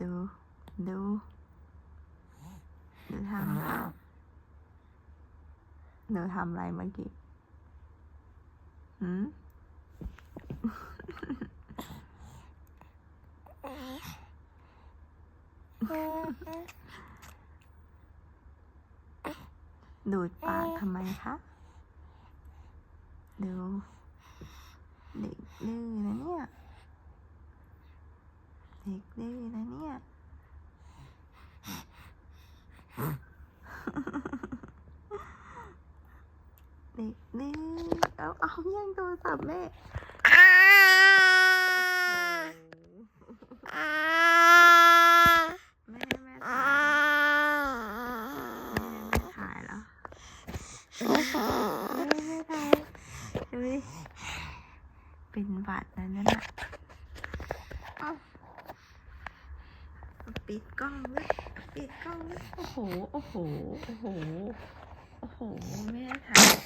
ดูดูดูทำค่ะหนูทำอะไรเมื่อกี้หืมดูดปากทำไมคะดูเด็กดื้อนะเนี่ย ด็กดื้อนะเนี่ย เด็กดื้อเอาเอาแย่งโทรศัพท์แม่แม่แม่ถ่ายแม่แม่ถ่ายแล้วแม่แม่ถ่ายดูดิเป็นหวัดแล้วนั่นน่ะเอ้า ปิดกล้องเลยปิดกล้องเลยโอ้โห โอ้โห โอ้โห โอ้โห แม่ถ่ายไอ้เจ้ย